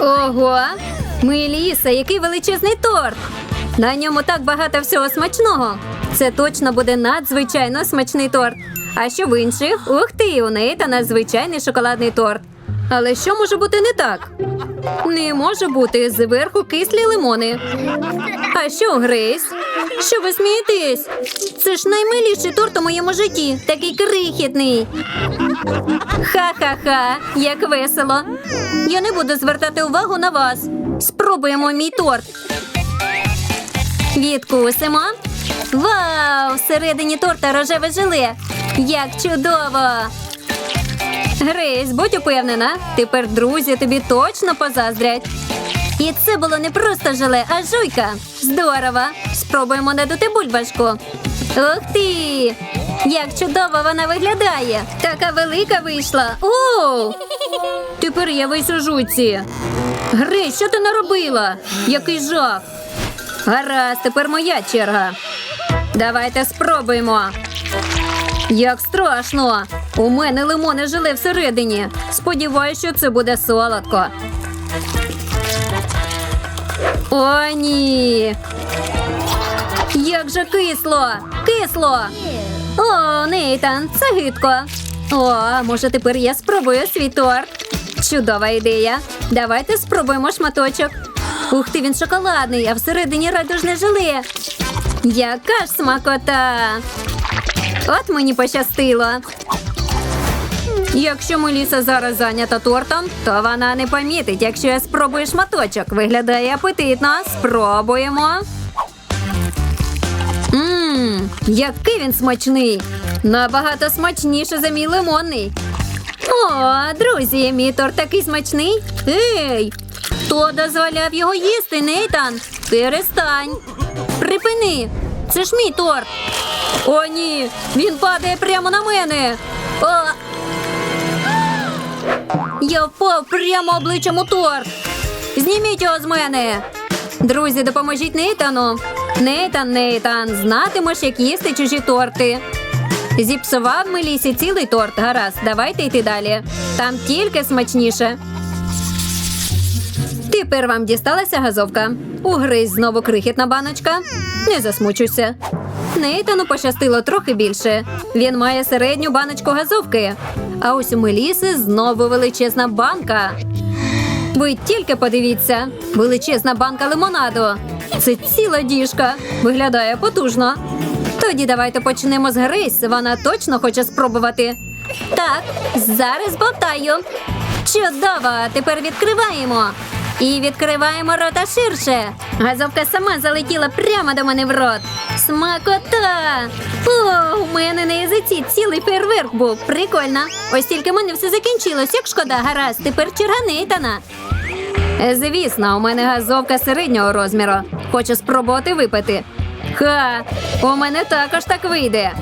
Ого! Меліса, який величезний торт! На ньому так багато всього смачного. Це точно буде надзвичайно смачний торт. А що в інших? Ух ти, у неї та надзвичайний шоколадний торт. Але що може бути не так? Не може бути зверху кислі лимони. А що, Грейс? Що ви смієтесь? Це ж наймиліший торт у моєму житті, такий крихітний. Ха-ха-ха, як весело. Я не буду звертати увагу на вас. Спробуємо мій торт. Відкусимо. Вау! Всередині торта рожеве желе. Як чудово! Грейс, будь упевнена, тепер друзі тобі точно позаздрять. І це було не просто желе, а жуйка. Здорово! Спробуємо надути бульбашку. Ух ти! Як чудово вона виглядає! Така велика вийшла. О! Тепер я весь у жуйці. Грейс, що ти наробила? Який жах! Гаразд, тепер моя черга. Давайте спробуємо. Як страшно! У мене лимони желе всередині. Сподіваюся, що це буде солодко. О, ні. Як же кисло! Кисло! О, Нейтан, це гидко. О, може тепер я спробую свій торт. Чудова ідея. Давайте спробуємо шматочок. Ух ти, він шоколадний, а всередині радужне желе. Яка ж смакота! От мені пощастило. Якщо Меліса зараз зайнята тортом, то вона не помітить, якщо я спробую шматочок. Виглядає апетитно. Спробуємо. Ммм, який він смачний! Набагато смачніше за мій лимонний. О, друзі, мій торт такий смачний. Ей! Хто дозволяв його їсти, Нейтан? Перестань. Припини. Це ж мій торт. О, ні, він падає прямо на мене. О! Я впав прямо обличчям у торт. Зніміть його з мене. Друзі, допоможіть Нейтану. Нейтан, Нейтан, знатимеш, як їсти чужі торти. Зіпсував Мелісі цілий торт. Гаразд, давайте йти далі. Там тільки смачніше. Тепер вам дісталася газовка. У Грейс знову крихітна баночка. Не засмучуйся. Нейтану пощастило трохи більше. Він має середню баночку газовки. А ось у Меліси знову величезна банка. Ви тільки подивіться, величезна банка лимонаду. Це ціла діжка. Виглядає потужно. Тоді давайте почнемо з Грейс. Вона точно хоче спробувати. Так, зараз бовтаю. Чудово! Тепер відкриваємо. І відкриваємо рота ширше. Газовка сама залетіла прямо до мене в рот. Смакота! О, у мене на язиці цілий фейерверк був. Прикольно. Ось тільки в мене все закінчилось, як шкода, гаразд. Тепер черга Нейтана. Е, Звісно, у мене газовка середнього розміру. Хочу спробувати випити. Ха, у мене також так вийде.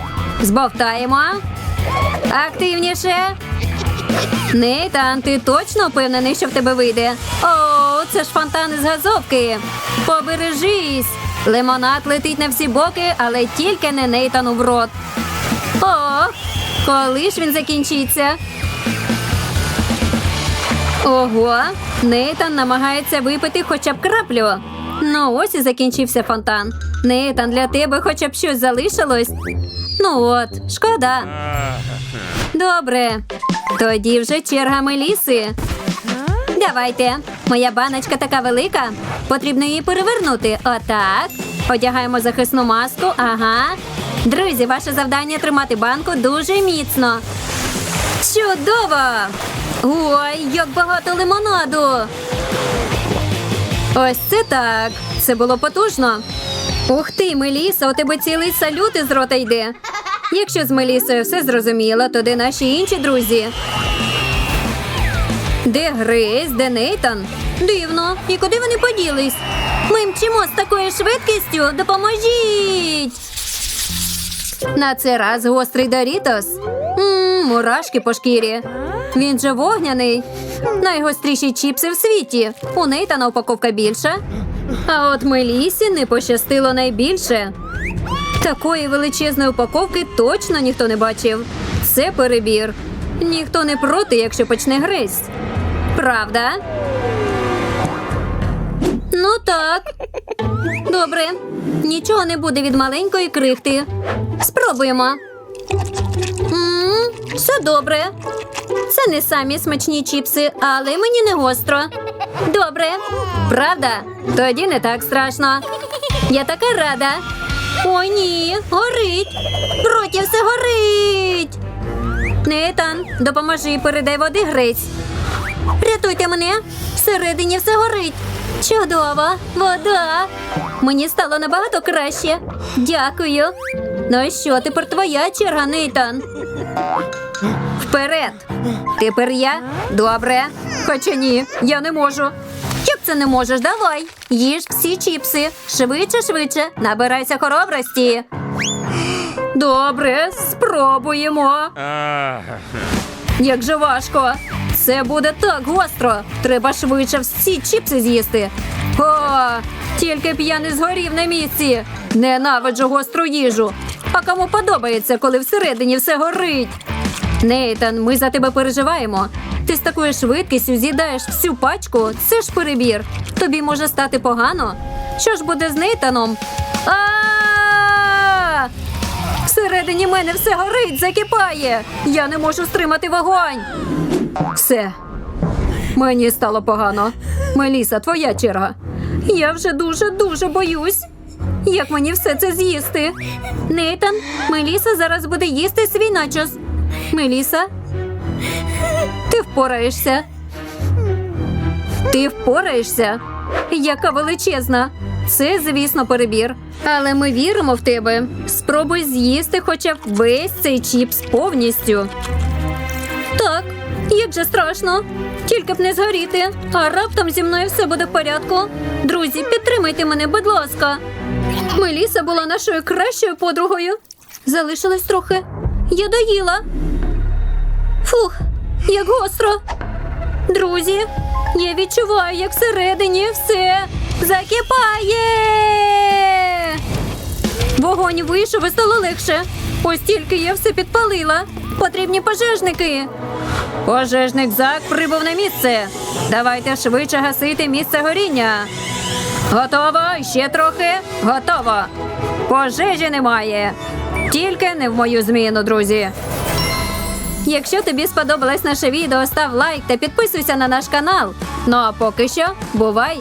Збовтаємо. Активніше. Нейтан, ти точно впевнений, що в тебе вийде? О, це ж фонтан із газовки. Побережись. Лимонад летить на всі боки, але тільки не Нейтану в рот. О, коли ж він закінчиться? Ого, Нейтан намагається випити хоча б краплю. Ну, ось і закінчився фонтан. Нейтан, для тебе хоча б щось залишилось. Ну от, шкода. Добре. Тоді вже черга Меліси. Давайте. Моя баночка така велика. Потрібно її перевернути. Отак. Одягаємо захисну маску. Ага. Друзі, ваше завдання тримати банку дуже міцно. Чудово! Ой, як багато лимонаду. Ось це так. Це було потужно. Ух ти, Меліса, у тебе цілий салют із рота йде. Якщо з Мелісою все зрозуміло, то де наші інші друзі? Де Грейс, де Нейтан? Дивно. І куди вони поділись? Ми мчимо з такою швидкістю. Допоможіть! На цей раз гострий Дорітос. Мм, мурашки по шкірі. Він же вогняний. Найгостріші чіпси в світі. У Нейтана упаковка більша. А от Мелісі не пощастило найбільше. Такої величезної упаковки точно ніхто не бачив. Це перебір. Ніхто не проти, якщо почне гризть. Правда? Ну так. Добре. Нічого не буде від маленької крихти. Спробуємо. м все добре. Це не самі смачні чіпси, але мені не гостро. Добре. Правда? Тоді не так страшно. Я така рада. Ой, ні, горить. Роті все горить. Нейтан, допоможи, передай води грець. Рятуйте мене. Всередині все горить. Чудово, вода. Мені стало набагато краще. Дякую. Ну і що, тепер твоя черга, Нейтан. Вперед. Тепер я? Добре. Хоча ні, я не можу. Як це не можеш? Давай. Їж всі чіпси. Швидше, швидше. Набирайся хоробрості. Добре, спробуємо. Як же важко. Це буде так гостро. Треба швидше всі чіпси з'їсти. О, тільки б я не згорів на місці. Ненавиджу гостру їжу. А кому подобається, коли всередині все горить? Нейтан, ми за тебе переживаємо. Ти з такою швидкістю з'їдаєш всю пачку. Це ж перебір. Тобі може стати погано. Що ж буде з Нейтаном? Всередині мене все горить, закипає. Я не можу стримати вогонь. Все. Мені стало погано. Меліса, твоя черга. Я вже дуже дуже боюсь. Як мені все це з'їсти? Нейтан, Меліса зараз буде їсти свій начос. Меліса, ти впораєшся. Ти впораєшся? Яка величезна. Це, звісно, перебір. Але ми віримо в тебе. Спробуй з'їсти хоча б весь цей чіпс повністю. Як же страшно. Тільки б не згоріти, а раптом зі мною все буде в порядку. Друзі, підтримайте мене, будь ласка. Меліса була нашою кращою подругою. Залишилось трохи. Я доїла. Фух, як гостро. Друзі, я відчуваю, як всередині все закипає. Вогонь вийшов і стало легше. Ось тільки я все підпалила. Потрібні пожежники. Пожежник Зак прибув на місце. Давайте швидше гасити місце горіння. Готово, ще трохи. Готово. Пожежі немає. Тільки не в мою зміну, друзі. Якщо тобі сподобалось наше відео, став лайк та підписуйся на наш канал. Ну а поки що, бувай!